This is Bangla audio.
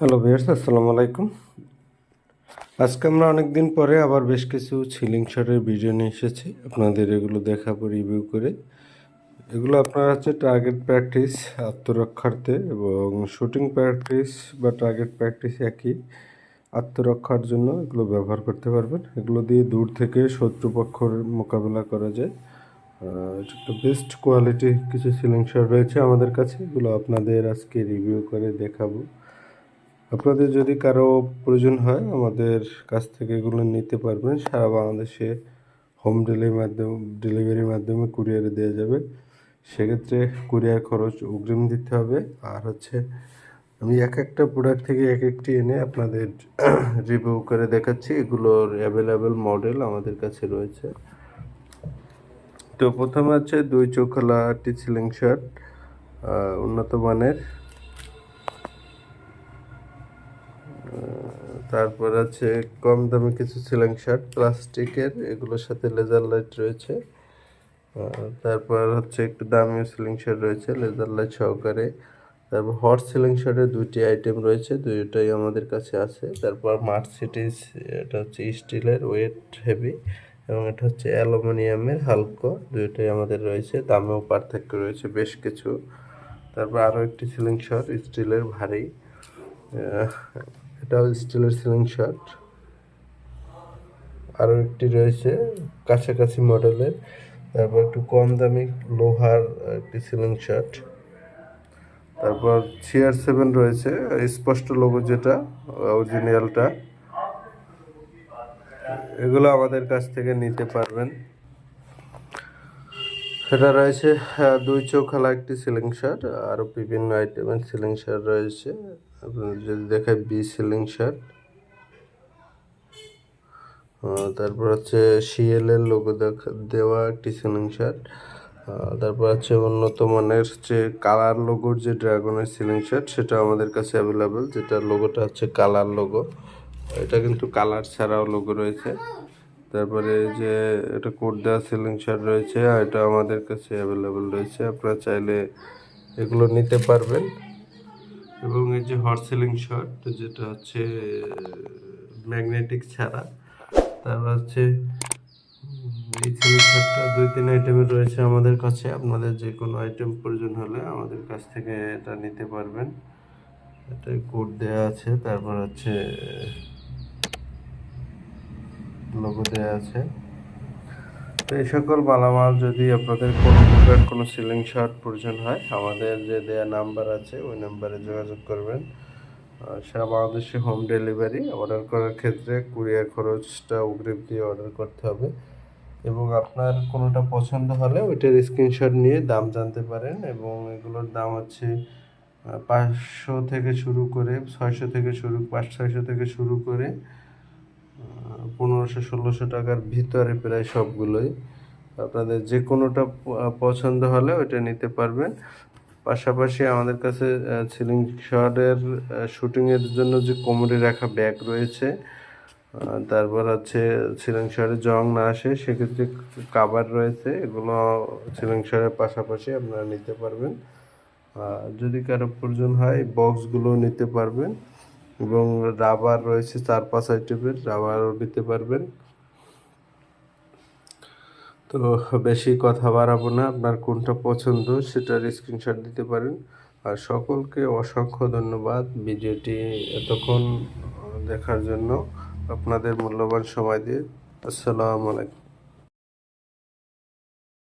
হ্যালো ভিয়ার্স আসসালামু আলাইকুম। আজকে আমরা অনেক দিন পরে আবার বেশ কিছু সিলিং শটের ভিডিও নিয়ে এসেছি। আপনাদের এগুলো দেখাবো রিভিউ করে। এগুলো আপনার হচ্ছে টার্গেট প্র্যাকটিস আত্মরক্ষার্থে এবং শুটিং প্র্যাকটিস বা টার্গেট প্র্যাকটিস একই। আত্মরক্ষার জন্য এগুলো ব্যবহার করতে পারবেন। এগুলো দিয়ে দূর থেকে শত্রুপক্ষের মোকাবেলা করা যায়। একটা বেস্ট কোয়ালিটি কিছু সিলিং শট রয়েছে আমাদের কাছে। এগুলো আপনাদের আজকে রিভিউ করে দেখাবো। আপনাদের যদি কারও প্রয়োজন হয়, আমাদের কাছ থেকে এগুলো নিতে পারবেন। সারা বাংলাদেশে হোম ডেলিভারির মাধ্যমে ডেলিভারির মাধ্যমে কুরিয়ারে দেওয়া যাবে। সেক্ষেত্রে কুরিয়ার খরচ অগ্রিম দিতে হবে। আর হচ্ছে, আমি এক একটা প্রোডাক্ট থেকে এক একটি এনে আপনাদের রিভিউ করে দেখাচ্ছি। এগুলোর অ্যাভেলেবেল মডেল আমাদের কাছে রয়েছে। তো প্রথমে হচ্ছে দুই চোখলা একটি সিলিং শার্ট উন্নত মানের। তারপর আছে কম দামি কিছু সিলিং শার্ট, প্লাস্টিকের, এগুলোর সাথে লেজার লাইট রয়েছে। তারপর হচ্ছে একটু দামি সিলিং শার্ট রয়েছে লেজার লাইট সহকারে। তারপর হট সিলিং শার্টের দুইটি আইটেম রয়েছে, দুইটাই আমাদের কাছে আছে। তারপর মার্সিডিস এটা হচ্ছে স্টিলের ওয়েট হেভি এবং এটা হচ্ছে অ্যালুমিনিয়ামের হালকা, দুইটাই আমাদের রয়েছে। দামেও পার্থক্য রয়েছে বেশ কিছু। তারপর আরও একটি সিলিং শার্ট, স্টিলের ভারী। এটাও স্টিলের সিলিং শার্ট আরও একটি রয়েছে কাছাকাছি মডেলের। তারপর একটু কম দামি লোহার একটি সিলিং শার্ট তারপর চেয়ার সেভেন রয়েছে, স্পষ্ট লোগো যেটা অরিজিনালটা এগুলো আমাদের কাছ থেকে নিতে পারবেন। সেটা রয়েছে দুই চোখালা একটি সিলিং শার্ট আরও বিভিন্ন আইটেমের সিলিং শার্ট রয়েছে। আপনাদের যদি দেখায় বি সিলিং শার্ট তারপর হচ্ছে সিএল এর লোগো দেখা, দেওয়া একটি সিলিং শার্ট তারপর হচ্ছে উন্নত মানের হচ্ছে কালার লোগোর যে ড্রাগনের সিলিং শার্ট সেটা আমাদের কাছে অ্যাভেলেবেল যেটা লোগোটা হচ্ছে কালার লোগো এটা কিন্তু কালার ছাড়াও লোগো রয়েছে। তারপরে যে এটা কোড দেওয়া সিলিং শার্ট রয়েছে এটা আমাদের কাছে অ্যাভেলেবেল রয়েছে। আপনারা চাইলে এগুলো নিতে পারবেন। এবং এই যে হট সিলিং শার্ট যেটা হচ্ছে, ম্যাগনেটিক ছাড়া তারপর হচ্ছে এই সিলিং শার্টটা দুই তিন আইটেমের রয়েছে আমাদের কাছে। আপনাদের যে কোনো আইটেম প্রয়োজন হলে আমাদের কাছ থেকে এটা নিতে পারবেন। এটা কোড দেওয়া আছে, তারপর হচ্ছে লোগো দেওয়া আছে। তো এই সকল মালামাল যদি আপনাদের কোনো প্রকার কোনো সিলিং শার্ট প্রয়োজন হয়, আমাদের যে দেয়া নাম্বার আছে, ওই নাম্বারে যোগাযোগ করবেন। সারা বাংলাদেশে হোম ডেলিভারি অর্ডার করার ক্ষেত্রে কুরিয়ার খরচটা অগ্রিম দিয়ে অর্ডার করতে হবে। এবং আপনার কোনোটা পছন্দ হলে ওইটার স্ক্রিনশট নিয়ে দাম জানতে পারেন। এবং এগুলোর দাম হচ্ছে পাঁচশো থেকে শুরু করে, ছয়শো থেকে শুরু, পাঁচ ছয়শো থেকে শুরু করে পনেরোশো, ষোলোশো টাকার ভিতরে প্রায় সবগুলোই। আপনাদের যে কোনোটা পছন্দ হলে ওইটা নিতে পারবেন। পাশাপাশি আমাদের কাছে সিলিং শটের শুটিংয়ের জন্য যে কোমরে রাখা ব্যাগ রয়েছে তারপর হচ্ছে সিলিং শহরে জং না আসে, সেক্ষেত্রে কাভার রয়েছে, এগুলো সিলিং শহরের পাশাপাশি আপনারা নিতে পারবেন। যদি কারও প্রয়োজন হয়, বক্সগুলো নিতে পারবেন। এবং রাবার রয়েছে চার পাঁচ আইটেমের, রাবারও নিতে পারবেন। তো বেশি কথা বাড়াবো না, আপনার কোনটা পছন্দ সেটার স্ক্রিনশট দিতে পারেন। আর সকলকে অসংখ্য ধন্যবাদ ভিডিওটি এতক্ষণ দেখার জন্য। আপনাদের মূল্যবান সময় দিয়ে। আসসালামু আলাইকুম।